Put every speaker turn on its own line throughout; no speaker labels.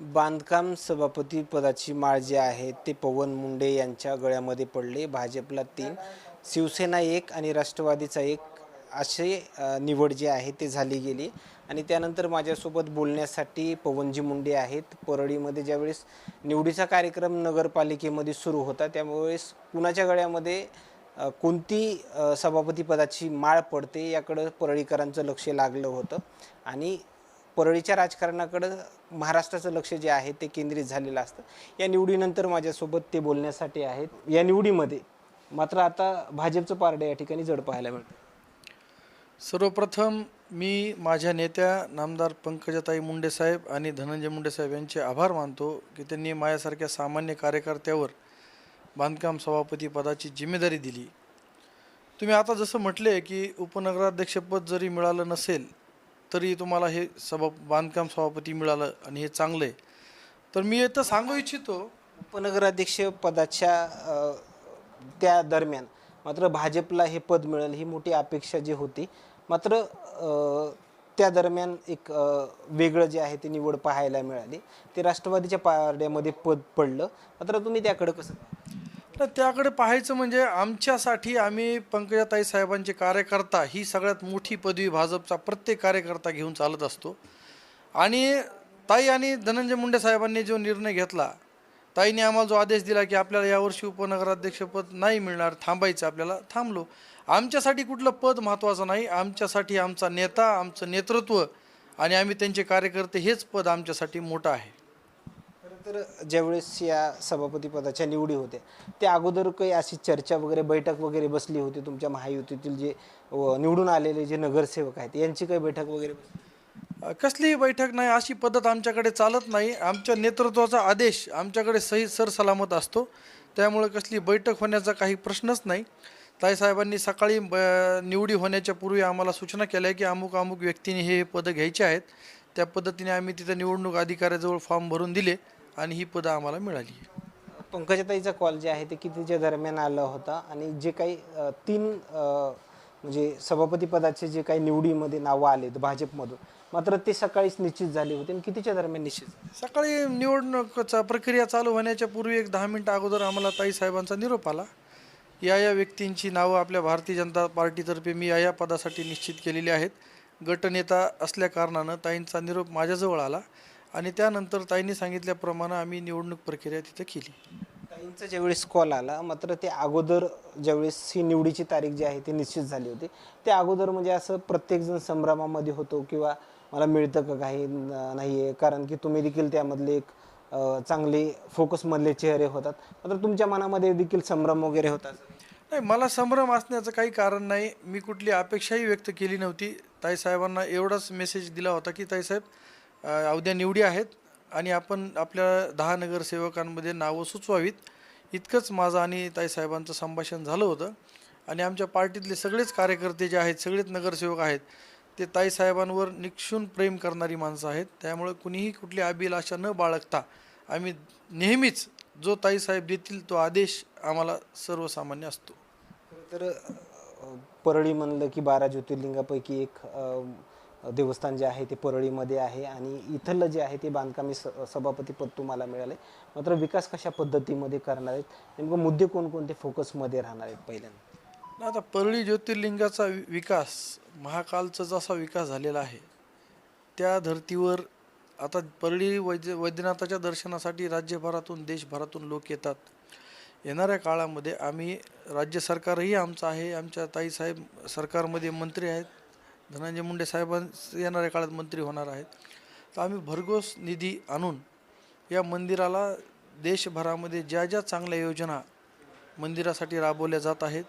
बांधकाम सभापती पदाची माळ जी आहे ते पवन मुंडे यांच्या गळ्यामध्ये पडले. भाजपला तीन शिवसेना एक आणि राष्ट्रवादीचा एक असे निवड जी आहे ते झाली गेली. आणि त्यानंतर माझ्यासोबत बोलण्यासाठी पवनजी मुंडे आहेत. परळीमध्ये ज्यावेळेस निवडीचा कार्यक्रम नगरपालिकेमध्ये सुरू होता त्यावेळेस कुणाच्या गळ्यामध्ये कोणती सभापतीपदाची माळ पडते याकडं परळीकरांचं लक्ष लागलं होतं. आणि परळीच्या राजकारणाकडं महाराष्ट्राचं लक्ष जे आहे ते केंद्रित झालेलं असतं. या निवडीनंतर माझ्यासोबत ते बोलण्यासाठी आहेत. या निवडीमध्ये मात्र आता भाजपचं पारडं या ठिकाणी जड पाहायला मिळतं
सर्वप्रथम मी माझ्या नेत्या नामदार पंकजाताई मुंडेसाहेब आणि धनंजय मुंडेसाहेब यांचे आभार मानतो की त्यांनी माझ्यासारख्या सामान्य कार्यकर्त्यावर बांधकाम सभापती पदाची जिम्मेदारी दिली. तुम्ही आता जसं म्हटले की उपनगराध्यक्षपद जरी मिळालं नसेल तरी तुम्हाला हे सभा बांधकाम सभापती मिळालं आणि हे चांगलं आहे. तर मी इथं सांगू इच्छितो.
उपनगराध्यक्ष पदाच्या अ, त्या दरम्यान मात्र भाजपला हे पद मिळेल ही मोठी अपेक्षा जी होती. मात्र अ, त्या दरम्यान एक अ, वेगळं जे आहे ते निवड पाहायला मिळाली. ते राष्ट्रवादीच्या पारड्यामध्ये पद पडलं. मात्र तुम्ही त्याकडे कसं
त्याकडे पाहायचं म्हणजे आमच्यासाठी आम्ही पंकजाताई साहेबांचे कार्यकर्ता ही सगळ्यात मोठी पदवी भाजपचा प्रत्येक कार्यकर्ता घेऊन चालत असतो. आणि ताई आणि धनंजय मुंडे साहेबांनी जो निर्णय घेतला ताईने आम्हाला जो आदेश दिला की आपल्याला यावर्षी उपनगराध्यक्षपद नाही मिळणार थांबायचं आपल्याला थांबलो. आमच्यासाठी कुठलं पद महत्त्वाचं नाही आमच्यासाठी आमचा नेता आमचं नेतृत्व आणि आम्ही त्यांचे कार्यकर्ते हेच पद आमच्यासाठी मोठं आहे.
तर ज्यावेळेस या सभापती पदाच्या निवडी होत्या त्या अगोदर काही अशी चर्चा वगैरे बैठक वगैरे बसली होती तुमच्या महायुतीतील जे निवडून आलेले जे नगरसेवक आहेत यांची काही बैठक वगैरे
कसलीही बैठक नाही अशी पद्धत आमच्याकडे चालत नाही. आमच्या नेतृत्वाचा आदेश आमच्याकडे सही सरसलामत असतो. त्यामुळे कसली बैठक होण्याचा काही प्रश्नच नाही. ताईसाहेबांनी सकाळी ब निवडी होण्याच्या पूर्वी आम्हाला सूचना केल्या की अमुक अमुक व्यक्तीने हे पदं घ्यायचे आहेत. त्या पद्धतीने आम्ही तिथं निवडणूक अधिकाऱ्याजवळ फॉर्म भरून दिले. आणि ही पदं आम्हाला मिळाली.
पंकजाताईचा कॉल जे आहे ते कितीच्या दरम्यान आला होता आणि जे काही अ, तीन अ, म्हणजे सभापती पदाचे जे काही निवडीमध्ये नावं आलेत भाजपमधून मात्र ते सकाळीच निश्चित झाले होते आणि कितीच्या दरम्यान निश्चित झाले?
सकाळी निवडणुकीचा प्रक्रिया चालू होण्याच्या पूर्वी एक दहा मिनटं अगोदर आम्हाला ताईसाहेबांचा निरोप आला. या या व्यक्तींची नावं आपल्या भारतीय जनता पार्टीतर्फे मी या या पदासाठी निश्चित केलेली आहेत. गटनेता असल्या कारणानं ताईंचा निरोप माझ्याजवळ आला. आणि त्यानंतर ताईंनी सांगितल्याप्रमाणे आम्ही निवडणूक प्रक्रिया तिथं केली.
ताईंचा ज्यावेळेस कॉल आला मात्र ते अगोदर ज्यावेळेस ही निवडीची तारीख जी आहे ती निश्चित झाली होती. त्या अगोदर म्हणजे असं प्रत्येकजण संभ्रमामध्ये होतो किंवा मला मिळतं का काही नाही आहे कारण की तुम्ही देखील त्यामधले एक चांगले फोकसमधले चेहरे होतात. मात्र तुमच्या मनामध्ये देखील संभ्रम वगैरे होतात
नाही मला संभ्रम असण्याचं काही कारण नाही. मी कुठली अपेक्षाही व्यक्त केली नव्हती. ताईसाहेबांना एवढाच मेसेज दिला होता की ताईसाहेब अवद्या निवडी आहेत आणि आपण आपल्या दहा नगरसेवकांमध्ये नावं सुचवावीत. इतकंच माझं आणि ताईसाहेबांचं संभाषण झालं होतं. आणि आमच्या पार्टीतले सगळेच कार्यकर्ते जे आहेत सगळेच नगरसेवक आहेत ते ताईसाहेबांवर निक्षून प्रेम करणारी माणसं आहेत. त्यामुळे कुणीही कुठली अभिलाषा न बाळगता आम्ही नेहमीच जो ताईसाहेब देतील तो आदेश आम्हाला सर्वसामान्य असतो.
तर परळी म्हणलं की बारा ज्योतिर्लिंगापैकी एक देवस्थान जे आहे ते परळीमध्ये आहे आणि इथलं जे आहे ते बांधकामी स सभापतीपद तुम्हाला मिळाले मात्र विकास कशा पद्धतीमध्ये करणार आहेत? नेमकं मुद्दे कोणकोणते फोकसमध्ये राहणार आहेत पहिल्यांदा?
आता परळी ज्योतिर्लिंगाचा विकास महाकालचा जसा विकास झालेला आहे त्या धर्तीवर आता परळी वैद्य वैद्यनाथाच्या दर्शनासाठी राज्यभरातून देशभरातून लोक येतात. येणाऱ्या काळामध्ये आम्ही राज्य सरकारही आमचं आहे आमच्या ताईसाहेब सरकारमध्ये मंत्री आहेत. धनंजय मुंडे साहेबां येणाऱ्या काळात मंत्री होणार आहेत. तर आम्ही भरघोस निधी आणून या मंदिराला देशभरामध्ये ज्या ज्या चांगल्या योजना मंदिरासाठी राबवल्या जात आहेत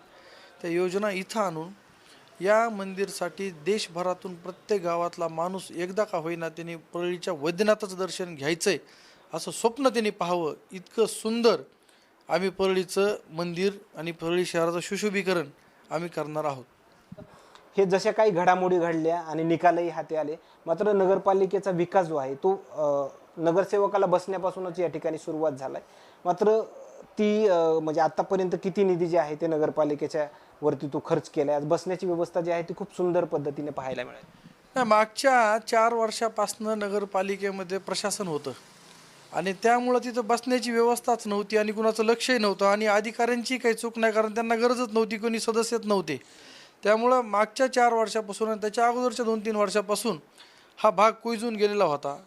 त्या योजना इथं आणून या मंदिरसाठी देशभरातून प्रत्येक गावातला माणूस एकदा का होईना त्यांनी परळीच्या वैद्यनाथाचं दर्शन घ्यायचं आहे असं स्वप्न त्यांनी पाहावं. इतकं सुंदर आम्ही परळीचं मंदिर आणि परळी शहराचं सुशोभीकरण आम्ही करणार आहोत.
हे जशा काही घडामोडी घडल्या आणि निकालही हाती आले मात्र नगरपालिकेचा विकास जो आहे तो नगरसेवकाला बसण्यापासूनच या ठिकाणी सुरुवात झाला आहे मात्र ती म्हणजे आत्तापर्यंत किती निधी जे आहे ते नगरपालिकेच्या वरती तो खर्च केला आज बसण्याची व्यवस्था जी आहे ती खूप सुंदर पद्धतीने पाहायला मिळाली.
नाही, मागच्या चार वर्षापासनं नगरपालिकेमध्ये प्रशासन होतं. आणि त्यामुळं तिथं बसण्याची व्यवस्थाच नव्हती आणि कुणाचं लक्षही नव्हतं. आणि अधिकाऱ्यांची काही चूक नाही कारण त्यांना गरजच नव्हती कोणी सदस्यच नव्हते. त्यामुळं मागच्या चार वर्षापासून आणि त्याच्या अगोदरच्या दोन तीन वर्षापासून हा भाग कुजून गेलेला होता.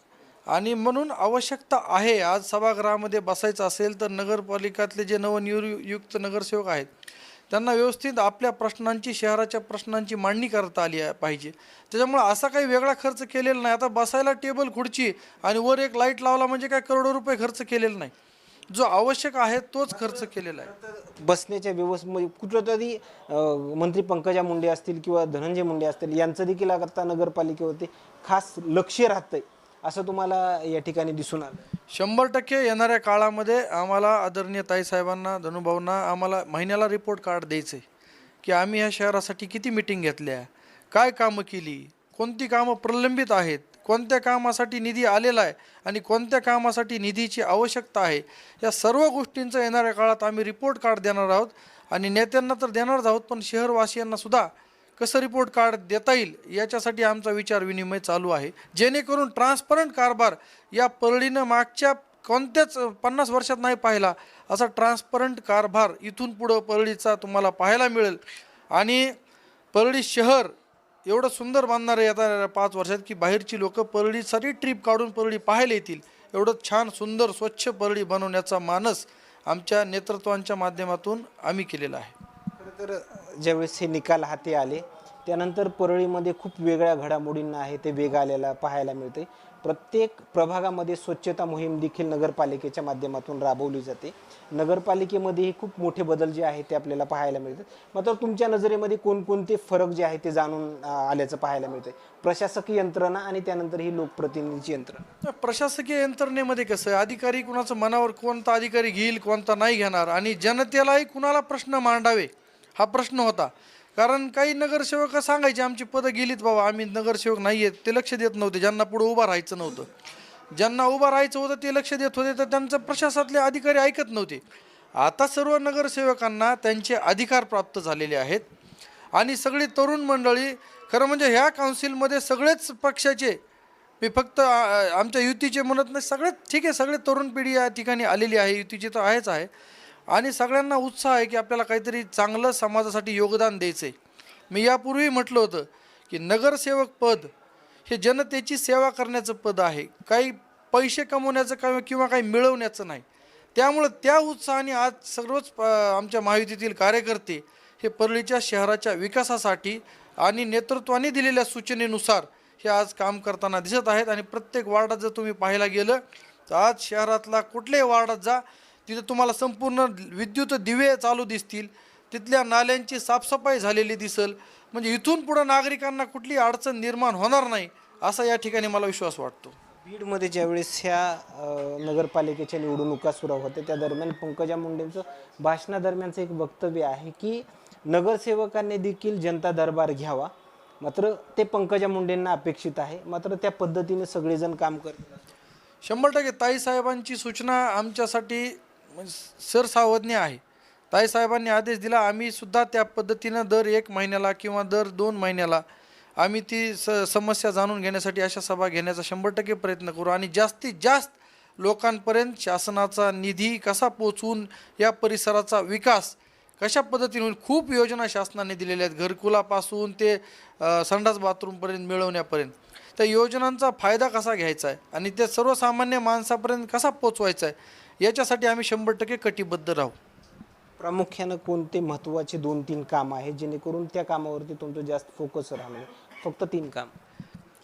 आणि म्हणून आवश्यकता आहे आज सभागृहामध्ये बसायचं असेल तर नगरपालिकातले जे नवनियुक्त नगरसेवक आहेत त्यांना व्यवस्थित आपल्या प्रश्नांची शहराच्या प्रश्नांची मांडणी करता आली पाहिजे. त्याच्यामुळे असा काही वेगळा खर्च केलेला नाही. आता बसायला टेबल खुर्ची आणि वर एक लाइट लावला म्हणजे काय करोडो रुपये खर्च केलेला नाही. जो आवश्यक आहे तोच खर्च केलेला आहे.
बसण्याच्या व्यवस्थेमध्ये कुठं तरी अं, मंत्री पंकजा मुंडे असतील किंवा धनंजय मुंडे असतील यांचं देखील आता नगरपालिकेवरती खास लक्ष राहतंय असं तुम्हाला या ठिकाणी दिसून आलं
शंभर टक्के येणाऱ्या काळामध्ये आम्हाला आदरणीय ताईसाहेबांना धनुभाऊंना आम्हाला महिन्याला रिपोर्ट कार्ड द्यायचं आहे की आम्ही ह्या शहरासाठी किती मिटिंग घेतल्या काय कामं केली कोणती कामं प्रलंबित आहेत कोणत्या कामासाठी निधी आलेला आहे आणि कोणत्या कामासाठी निधीची आवश्यकता आहे या सर्व गोष्टींचं येणाऱ्या काळात आम्ही रिपोर्ट कार्ड देणार आहोत. आणि नेत्यांना तर देणारच आहोत पण शहरवासियांना सुद्धा कसं रिपोर्ट कार्ड देता येईल याच्यासाठी आमचा विचार विनिमय चालू आहे. जेणेकरून ट्रान्सपरंट कारभार या परळीनं मागच्या कोणत्याच पन्नास वर्षात नाही पाहिला असा ट्रान्सपरंट कारभार इथून पुढं परळीचा तुम्हाला पाहायला मिळेल. आणि परळी शहर एवढं सुंदर बांधणार आहे आता पाच वर्षात की बाहेरची लोक परळीसाठी ट्रिप काढून परळी पाहायला येतील. एवढं छान सुंदर स्वच्छ परळी बनवण्याचा मानस आमच्या नेतृत्वांच्या माध्यमातून आम्ही केलेला आहे.
तर ज्यावेळेस हे निकाल हाती आले त्यानंतर परळीमध्ये खूप वेगळ्या घडामोडींना आहे ते वेग आलेला पाहायला मिळते प्रत्येक प्रभागामध्ये स्वच्छता मोहीम देखील नगरपालिकेच्या माध्यमातून राबवली जाते. नगरपालिकेमध्येही खूप मोठे बदल जे आहेत ते आपल्याला पाहायला मिळतात. मात्र तुमच्या नजरेमध्ये कोणकोणते फरक जे आहे ते जाणून आल्याचं पाहायला मिळतं प्रशासकीय यंत्रणा आणि त्यानंतर ही लोकप्रतिनिधीची यंत्रणा.
तर प्रशासकीय यंत्रणेमध्ये कसं आहे? अधिकारी कुणाचं मनावर कोणता अधिकारी घेईल कोणता नाही घेणार? आणि जनतेलाही कुणाला प्रश्न मांडावे? हा प्रश्न होता. कारण काही नगरसेवक सांगायचे आमची पदं गेलीत बाबा आम्ही नगरसेवक नाही आहेत ते लक्ष देत नव्हते. ज्यांना पुढं उभं राहायचं नव्हतं. ज्यांना उभं राहायचं होतं ते लक्ष देत होते तर त्यांचं प्रशासनातले अधिकारी ऐकत नव्हते. आता सर्व नगरसेवकांना त्यांचे अधिकार प्राप्त झालेले आहेत. आणि सगळी तरुण मंडळी खरं म्हणजे ह्या काउन्सिलमध्ये सगळेच पक्षाचे मी फक्त आमच्या युतीचे म्हणत नाही सगळेच ठीक आहे सगळे तरुण पिढी या ठिकाणी आलेली आहे युतीची तर आहेच आहे. आणि सगळ्यांना उत्साह आहे की आपल्याला काहीतरी चांगलं समाजासाठी योगदान द्यायचं आहे मी यापूर्वी म्हटलं होतं की नगरसेवक पद हे जनतेची सेवा करण्याचं पद आहे. काही पैसे कमवण्याचं काम किंवा काही मिळवण्याचं नाही. त्यामुळं त्या उत्साहाने आज सर्वच आमच्या महायुतीतील कार्यकर्ते हे परळीच्या शहराच्या विकासासाठी आणि नेतृत्वाने दिलेल्या सूचनेनुसार हे आज काम करताना दिसत आहेत. आणि प्रत्येक वार्डात जर तुम्ही पाहायला गेलं तर आज शहरातला कुठल्याही वार्डात जा तिथं तुम्हाला संपूर्ण विद्युत दिवे चालू दिसतील. तिथल्या नाल्यांची साफसफाई झालेली दिसल. म्हणजे इथून पुढं नागरिकांना कुठली अडचण निर्माण होणार नाही असा या ठिकाणी मला विश्वास वाटतो.
बीडमध्ये ज्यावेळेस ह्या नगरपालिकेच्या निवडणुका सुरू होत्या त्या दरम्यान पंकजा मुंडेंचं भाषणादरम्यानचं एक वक्तव्य आहे की नगरसेवकांनी देखील जनता दरबार घ्यावा. मात्र ते पंकजा मुंडेंना अपेक्षित आहे. मात्र त्या पद्धतीने सगळेजण काम करतात
शंभर टक्के ताईसाहेबांची सूचना आमच्यासाठी म्हणजे सरसावज्ञ आहे. ताईसाहेबांनी आदेश दिला आम्ही सुद्धा त्या पद्धतीनं दर एक महिन्याला किंवा दर दोन महिन्याला आम्ही ती स समस्या जाणून घेण्यासाठी अशा सभा घेण्याचा शंभर टक्के प्रयत्न करू आणि जास्तीत जास्त लोकांपर्यंत शासनाचा निधी कसा पोचवून या परिसराचा विकास कशा पद्धतीने होईल खूप योजना शासनाने दिलेल्या आहेत. घरकुलापासून ते संडास बाथरूमपर्यंत मिळवण्यापर्यंत. त्या योजनांचा फायदा कसा घ्यायचा आहे आणि ते सर्वसामान्य माणसापर्यंत कसा पोचवायचा आहे याच्यासाठी आम्ही शंभर टक्के कटिबद्ध राहू.
प्रामुख्यानं कोणते महत्त्वाचे दोन तीन काम आहेत जेणेकरून त्या कामावरती तुमचं जास्त फोकस राहणार फक्त तीन काम.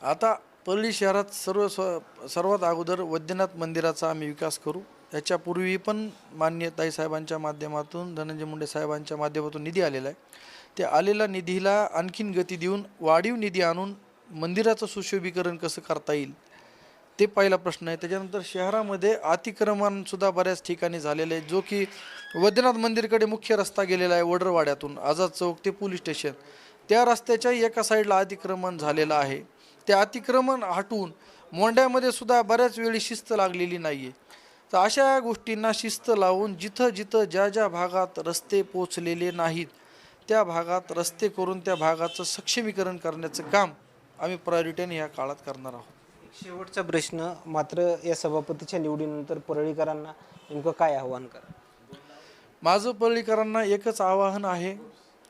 आता परळी शहरात सर्व सर्वात अगोदर वैद्यनाथ मंदिराचा आम्ही विकास करू. याच्यापूर्वी पण मान्य ताईसाहेबांच्या माध्यमातून धनंजय मुंडे साहेबांच्या माध्यमातून निधी आलेला आहे. त्या आलेल्या निधीला आणखीन गती देऊन वाढीव निधी आणून मंदिराचं सुशोभीकरण कसं करता येईल ते पहिला प्रश्न आहे. त्याच्यानंतर शहरामध्ये अतिक्रमण सुद्धा बऱ्याच ठिकाणी झालेलं आहे. जो की वैद्यनाथ मंदिरकडे मुख्य रस्ता गेलेला आहे वडरवाड्यातून आझाद चौक ते पोलीस स्टेशन. त्या रस्त्याच्या एका साईडला अतिक्रमण झालेलं आहे. ते अतिक्रमण हटवून मोंड्यामध्ये सुद्धा बऱ्याच वेळी शिस्त लागलेली नाही आहे तर अशा गोष्टींना शिस्त लावून जिथं जिथं ज्या ज्या भागात रस्ते पोचलेले नाहीत त्या भागात रस्ते करून त्या भागाचं सक्षमीकरण करण्याचं काम आम्ही प्रायोरिटीने या काळात करणार आहोत.
शेवटचा प्रश्न मात्र या सभापतीच्या निवडीनंतर परळीकरांना नेमकं काय आव्हान करा?
माझं परळीकरांना एकच आवाहन आहे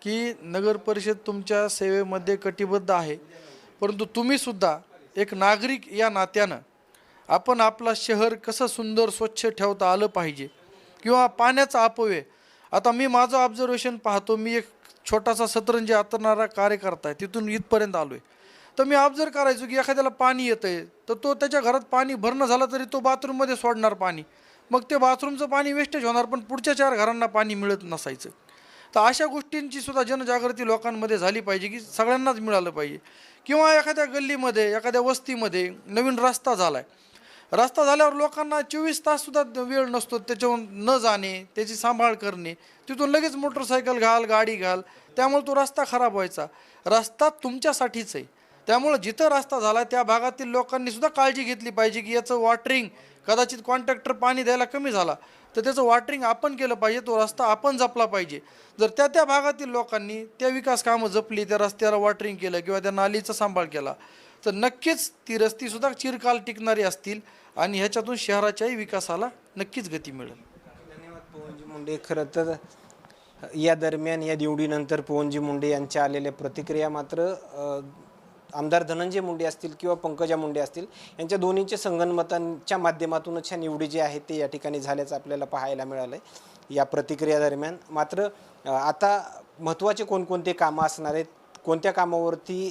की नगर परिषद तुमच्या सेवेमध्ये कटिबद्ध आहे. परंतु तुम्ही सुद्धा एक नागरिक या नात्यानं आपण आपला शहर कसं सुंदर स्वच्छ ठेवता आलं पाहिजे किंवा पाण्याचा अपव्यय. आता मी माझं ऑब्झर्वेशन पाहतो मी एक छोटासा सतरंजी आतरणारा कार्यकर्ता आहे तिथून इथपर्यंत आलो आहे तर मी ऑब्झर्व करायचो की एखाद्याला पाणी येतं आहे तर तो त्याच्या घरात पाणी भरणं झालं तरी तो बाथरूममध्ये सोडणार पाणी. मग ते बाथरूमचं पाणी वेस्टेज होणार पण पुढच्या चार घरांना पाणी मिळत नसायचं. तर अशा गोष्टींची सुद्धा जनजागृती लोकांमध्ये झाली पाहिजे की सगळ्यांनाच मिळालं पाहिजे. किंवा एखाद्या गल्लीमध्ये एखाद्या वस्तीमध्ये नवीन रस्ता झाला आहे रस्ता झाल्यावर लोकांना चोवीस ताससुद्धा वेळ नसतो त्याच्याहून न जाणे त्याची सांभाळ करणे तिथून लगेच मोटरसायकल घाल गाडी घाल त्यामुळे तो रस्ता खराब व्हायचा. रस्ता तुमच्यासाठीच आहे. त्यामुळं जिथं रस्ता झाला त्या भागातील लोकांनी सुद्धा काळजी घेतली पाहिजे की याचं वॉटरिंग कदाचित कॉन्ट्रॅक्टर पाणी द्यायला कमी झाला. तर त्याचं वॉटरिंग आपण केलं पाहिजे तो रस्ता आपण जपला पाहिजे. जर त्या त्या भागातील लोकांनी त्या विकास कामं जपली त्या रस्त्याला वॉटरिंग केलं किंवा त्या नालीचा सांभाळ केला तर नक्कीच ती रस्तीसुद्धा चिरकाल टिकणारी असतील आणि ह्याच्यातून शहराच्याही विकासाला नक्कीच गती मिळेल.
धन्यवाद पवनजी मुंडे. खरं तर या दरम्यान या निवडीनंतर पवनजी मुंडे यांच्या आलेल्या प्रतिक्रिया मात्र आमदार धनंजय मुंडे असतील किंवा पंकजा मुंडे असतील यांच्या दोन्हीचे संगनमतांच्या माध्यमातूनच ह्या निवडी जे आहेत ते या ठिकाणी झाल्याचं आपल्याला पाहायला मिळालं आहे या प्रतिक्रिया दरम्यान मात्र आता महत्त्वाचे कोणकोणते कामं असणार आहेत कोणत्या कामावरती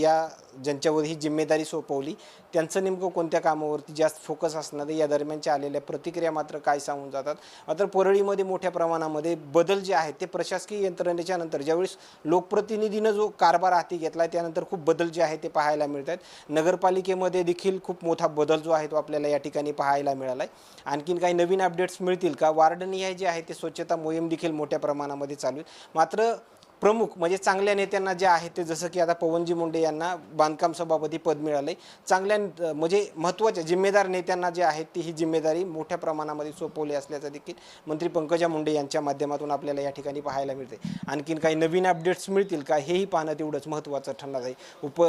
या ज्यांच्यावर ही जिम्मेदारी सोपवली त्यांचं नेमकं कोणत्या कामावरती जास्त फोकस असणार या दरम्यानच्या आलेल्या प्रतिक्रिया मात्र काय सांगून जातात. मात्र परळीमध्ये मोठ्या प्रमाणामध्ये बदल जे आहेत ते प्रशासकीय यंत्रणेच्या नंतर ज्यावेळेस लोकप्रतिनिधीनं जो कारभार हाती घेतला आहे त्यानंतर खूप बदल जे आहे ते पाहायला मिळत आहेत. नगरपालिकेमध्ये देखील खूप मोठा बदल जो आहे तो आपल्याला या ठिकाणी पाहायला मिळाला आहे. आणखीन काही नवीन अपडेट्स मिळतील का? वार्डनिहाय जे आहे ते स्वच्छता मोहीम देखील मोठ्या प्रमाणामध्ये चालू आहे. मात्र प्रमुख म्हणजे चांगल्या नेत्यांना जे आहे ते जसं की आता पवनजी मुंडे यांना बांधकाम सभापती पद मिळालंय. चांगल्या म्हणजे महत्त्वाच्या जिम्मेदार नेत्यांना जे आहेत ती ही जिम्मेदारी मोठ्या प्रमाणामध्ये सोपवली असल्याचं देखील मंत्री पंकजा मुंडे यांच्या माध्यमातून आपल्याला या ठिकाणी पाहायला मिळते आणखीन काही नवीन अपडेट्स मिळतील का हेही पाहणं तेवढंच महत्त्वाचं ठरणार आहे. उप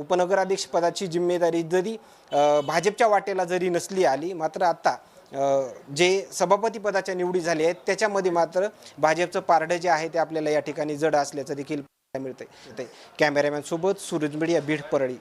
उपनगराध्यक्षपदाची जिम्मेदारी जरी भाजपच्या वाटेला जरी नसली आली मात्र आता जे सभापती पदाच्या निवडी झाली आहेत त्याच्यामध्ये मात्र भाजपचं पारडं जे आहे ते आपल्याला या ठिकाणी जड असल्याचं देखील पाहायला मिळतंय. कॅमेरामॅन सोबत सूरज मीडिया बीड परळी.